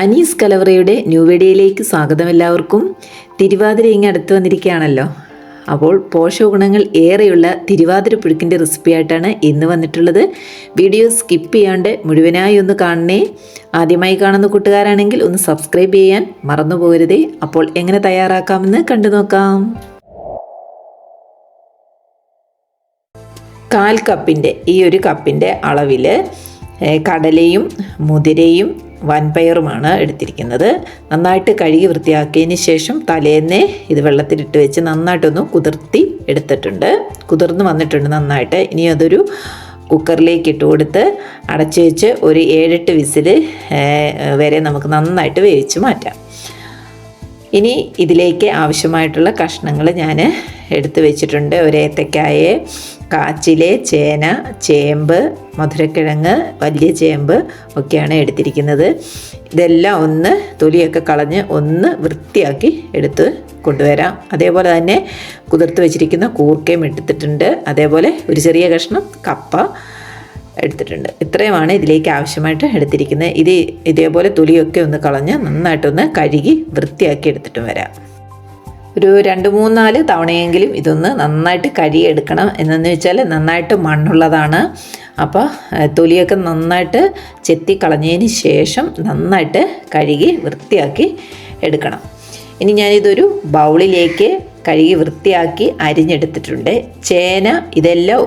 Anees കലവറയുടെ new വീഡിയോയിലേക്ക് സ്വാഗതം എല്ലാവർക്കും. തിരുവാതിര ഇങ്ങ് അടുത്ത് വന്നിരിക്കുകയാണല്ലോ. അപ്പോൾ പോഷകഗുണങ്ങൾ ഏറെയുള്ള തിരുവാതിര പുഴുക്കിന്റെ റെസിപ്പിയായിട്ടാണ് ഇന്ന് വന്നിട്ടുള്ളത്. വീഡിയോ സ്കിപ്പ് ചെയ്യാണ്ട് മുഴുവനായി ഒന്ന് കാണണേ. ആദ്യമായി കാണുന്ന കൂട്ടുകാരാണെങ്കിൽ ഒന്ന് സബ്സ്ക്രൈബ് ചെയ്യാൻ മറന്നു പോകരുതേ. അപ്പോൾ എങ്ങനെ തയ്യാറാക്കാമെന്ന് കണ്ടു നോക്കാം. കാൽ കപ്പിന്റെ ഈ ഒരു കപ്പിന്റെ അളവിൽ കടലയും മുതിരയും വൻപയറുമാണ് എടുത്തിരിക്കുന്നത്. നന്നായിട്ട് കഴുകി വൃത്തിയാക്കിയതിന് ശേഷം തലേന്നെ ഇത് വെള്ളത്തിലിട്ട് വെച്ച് നന്നായിട്ടൊന്ന് കുതിർത്തി എടുത്തിട്ടുണ്ട്. കുതിർന്ന് വന്നിട്ടുണ്ട് നന്നായിട്ട്. ഇനി അതൊരു കുക്കറിലേക്ക് ഇട്ട് കൊടുത്ത് അടച്ചു വെച്ച് ഒരു ഏഴെട്ട് വിസിൽ വരെ നമുക്ക് നന്നായിട്ട് വേവിച്ച് മാറ്റാം. ഇനി ഇതിലേക്ക് ആവശ്യമായിട്ടുള്ള കഷ്ണങ്ങൾ ഞാൻ എടുത്തു വെച്ചിട്ടുണ്ട്. ഒരു കാച്ചിൽ ചേന ചേമ്പ് മധുരക്കിഴങ്ങ് വലിയ ചേമ്പ് ഒക്കെയാണ് എടുത്തിരിക്കുന്നത്. ഇതെല്ലാം ഒന്ന് തൊലിയൊക്കെ കളഞ്ഞ് ഒന്ന് വൃത്തിയാക്കി എടുത്ത് കൊണ്ടുവരാം. അതേപോലെ തന്നെ കുതിർത്ത് വെച്ചിരിക്കുന്ന കൂർക്കയും എടുത്തിട്ടുണ്ട്. അതേപോലെ ഒരു ചെറിയ കഷ്ണം കപ്പ എടുത്തിട്ടുണ്ട്. ഇത്രയുമാണ് ഇതിലേക്ക് ആവശ്യമായിട്ട് എടുത്തിരിക്കുന്നത്. ഇത് ഇതേപോലെ തൊലിയൊക്കെ ഒന്ന് കളഞ്ഞ് നന്നായിട്ടൊന്ന് കഴുകി വൃത്തിയാക്കി എടുത്തിട്ടും വരാം. ഒരു രണ്ട് മൂന്നാൽ തവണയെങ്കിലും ഇതൊന്ന് നന്നായിട്ട് കരിയെടുക്കണം എന്നു വെച്ചാൽ നന്നായിട്ട് മണ്ണുള്ളതാണ്. അപ്പോൾ തൊലിയൊക്കെ നന്നായിട്ട് ചെത്തി കളഞ്ഞതിന് ശേഷം നന്നായിട്ട് കഴുകി വൃത്തിയാക്കി എടുക്കണം. ഇനി ഞാനിതൊരു ബൗളിലേക്ക് കഴുകി വൃത്തിയാക്കി അരിഞ്ഞെടുത്തിട്ടുണ്ട്. ചേന ഇതെല്ലാം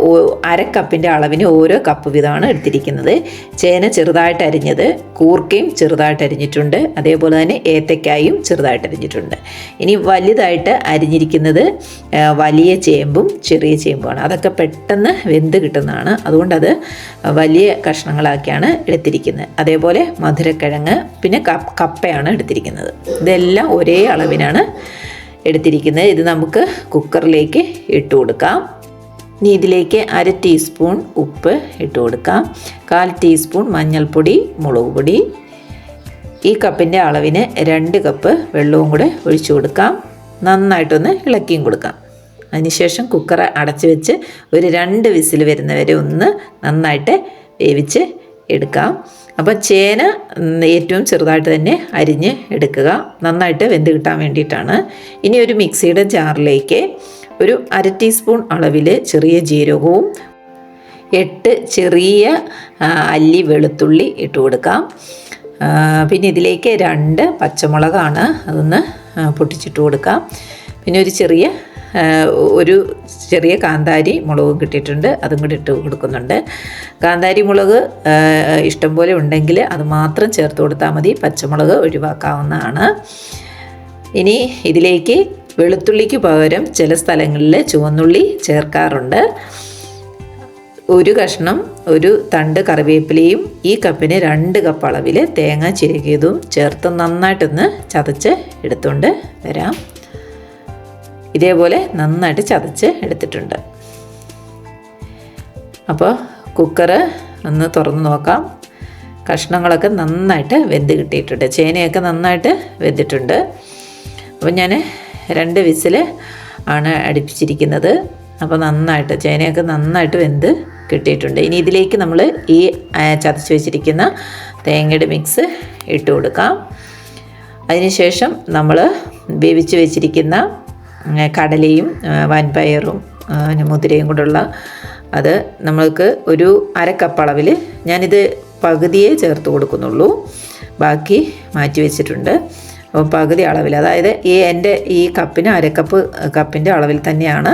അര കപ്പിന്റെ അളവിന് ഓരോ കപ്പ് വീതമാണ് എടുത്തിരിക്കുന്നത്. ചേന ചെറുതായിട്ട് അരിഞ്ഞത് കൂർക്കയും ചെറുതായിട്ട് അരിഞ്ഞിട്ടുണ്ട്. അതേപോലെ തന്നെ ഏത്തക്കായും ചെറുതായിട്ട് അരിഞ്ഞിട്ടുണ്ട്. ഇനി വലുതായിട്ട് അരിഞ്ഞിരിക്കുന്നത് വലിയ ചേമ്പും ചെറിയ ചേമ്പുമാണ്. അതൊക്കെ പെട്ടെന്ന് വെന്ത് കിട്ടുന്നതാണ്. അതുകൊണ്ടത് വലിയ കഷ്ണങ്ങളാക്കിയാണ് എടുത്തിരിക്കുന്നത്. അതേപോലെ മധുരക്കിഴങ്ങ് പിന്നെ കപ്പയാണ് എടുത്തിരിക്കുന്നത്. ഇതെല്ലാം ഒരേ അളവിനാണ് എടുത്തിരിക്കുന്നത്. ഇത് നമുക്ക് കുക്കറിലേക്ക് ഇട്ട് കൊടുക്കാം. ഇനി ഇതിലേക്ക് അര ടീസ്പൂൺ ഉപ്പ് ഇട്ട് കൊടുക്കാം. കാൽ ടീസ്പൂൺ മഞ്ഞൾപ്പൊടി മുളക് പൊടി. ഈ കപ്പിന്റെ അളവിന് രണ്ട് കപ്പ് വെള്ളവും കൂടെ ഒഴിച്ചു കൊടുക്കാം. നന്നായിട്ടൊന്ന് ഇളക്കിയും കൊടുക്കാം. അതിനുശേഷം കുക്കർ അടച്ചു വെച്ച് ഒരു രണ്ട് വിസിൽ വരുന്നവരെ ഒന്ന് നന്നായിട്ട് വേവിച്ച് എടുക്കാം. അപ്പോൾ ചേന ഏറ്റവും ചെറുതായിട്ട് തന്നെ അരിഞ്ഞ് എടുക്കുക. നന്നായിട്ട് വെന്ത് കിട്ടാൻ വേണ്ടിയിട്ടാണ്. ഇനി ഒരു മിക്സിയുടെ ജാറിലേക്ക് ഒരു അര ടീസ്പൂൺ അളവിൽ ചെറിയ ജീരകവും എട്ട് ചെറിയ അല്ലി വെളുത്തുള്ളി ഇട്ട് കൊടുക്കാം. പിന്നെ ഇതിലേക്ക് രണ്ട് പച്ചമുളകാണ് അതൊന്ന് പൊട്ടിച്ചിട്ട് കൊടുക്കാം. പിന്നെ ഒരു ചെറിയ ഒരു ചെറിയ കാന്താരി മുളകും കിട്ടിയിട്ടുണ്ട് അതും കൂടി ഇട്ട് കൊടുക്കുന്നുണ്ട്. കാന്താരി മുളക് ഇഷ്ടംപോലെ ഉണ്ടെങ്കിൽ അത് മാത്രം ചേർത്ത് കൊടുത്താൽ മതി. പച്ചമുളക് ഒഴിവാക്കാവുന്നതാണ്. ഇനി ഇതിലേക്ക് വെളുത്തുള്ളിക്ക് പകരം ചില സ്ഥലങ്ങളിൽ ചുവന്നുള്ളി ചേർക്കാറുണ്ട്. ഒരു കഷ്ണം ഒരു തണ്ട് കറിവേപ്പിലയും ഈ കപ്പിന് രണ്ട് കപ്പ് അളവിൽ തേങ്ങ ചിരകിയതും ചേർത്ത് നന്നായിട്ടൊന്ന് ചതച്ച് എടുത്തുകൊണ്ട് വരാം. ഇതേപോലെ നന്നായിട്ട് ചതച്ച് എടുത്തിട്ടുണ്ട്. അപ്പോൾ കുക്കറ് ഒന്ന് തുറന്ന് നോക്കാം. കഷ്ണങ്ങളൊക്കെ നന്നായിട്ട് വെന്ത് കിട്ടിയിട്ടുണ്ട്. ചേനയൊക്കെ നന്നായിട്ട് വെന്തിട്ടുണ്ട്. അപ്പോൾ ഞാൻ രണ്ട് വിസിൽ ആണ് അടുപ്പിച്ചിരിക്കുന്നത്. അപ്പോൾ നന്നായിട്ട് ചേനയൊക്കെ നന്നായിട്ട് വെന്ത് കിട്ടിയിട്ടുണ്ട്. ഇനി ഇതിലേക്ക് നമ്മൾ ഈ ചതച്ച് വെച്ചിരിക്കുന്ന തേങ്ങയുടെ മിക്സ് ഇട്ട് കൊടുക്കാം. അതിനുശേഷം നമ്മൾ വേവിച്ച് വെച്ചിരിക്കുന്ന കടലയും വൻപയറും മുതിരയും കൊണ്ടുള്ള അത് നമ്മൾക്ക് ഒരു അര കപ്പ് അളവിൽ ഞാനിത് പകുതിയെ ചേർത്ത് കൊടുക്കുന്നുള്ളൂ. ബാക്കി മാറ്റി വെച്ചിട്ടുണ്ട്. അപ്പോൾ പകുതി അളവിൽ അതായത് ഈ എന്റെ ഈ കപ്പിന് അരക്കപ്പ് കപ്പിന്റെ അളവിൽ തന്നെയാണ്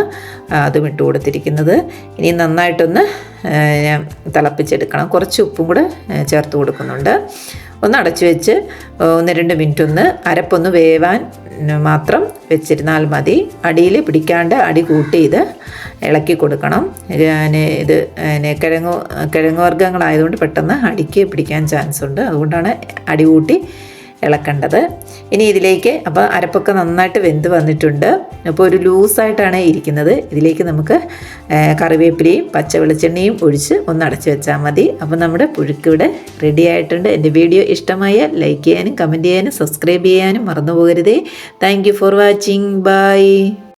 അതും ഇട്ട് കൊടുത്തിരിക്കുന്നത്. ഇനി നന്നായിട്ടൊന്ന് ഞാൻ തിളപ്പിച്ചെടുക്കണം. കുറച്ച് ഉപ്പും കൂടെ ചേർത്ത് കൊടുക്കുന്നുണ്ട്. ഒന്ന് അടച്ചു വെച്ച് ഒന്ന് രണ്ട് മിനിറ്റ് ഒന്ന് അരപ്പൊന്ന് വേവാൻ മാത്രം വെച്ചിരുന്നാൽ മതി. അടിയിൽ പിടിക്കാണ്ട് അടി കൂട്ടി ഇത് ഇളക്കി കൊടുക്കണം. പിന്നെ ഇത് കിഴങ്ങ് കിഴങ്ങ് വർഗങ്ങളായതുകൊണ്ട് പെട്ടെന്ന് അടിക്ക് പിടിക്കാൻ ചാൻസ് ഉണ്ട് അതുകൊണ്ടാണ് അടി കൂട്ടി ഇളക്കേണ്ടത്. ഇനി ഇതിലേക്ക് അപ്പോൾ അരപ്പൊക്കെ നന്നായിട്ട് വെന്ത് വന്നിട്ടുണ്ട്. അപ്പോൾ ഒരു ലൂസായിട്ടാണ് ഇരിക്കുന്നത്. ഇതിലേക്ക് നമുക്ക് കറിവേപ്പിലയും പച്ച വെളിച്ചെണ്ണയും ഒഴിച്ച് ഒന്ന് അടച്ചു വെച്ചാൽ മതി. അപ്പോൾ നമ്മുടെ പുഴുക്ക് ഇവിടെ റെഡി ആയിട്ടുണ്ട്. എന്റെ വീഡിയോ ഇഷ്ടമായ ലൈക്ക് ചെയ്യാനും കമന്റ് ചെയ്യാനും സബ്സ്ക്രൈബ് ചെയ്യാനും മറന്നു പോകരുതേ. Thank for watching bye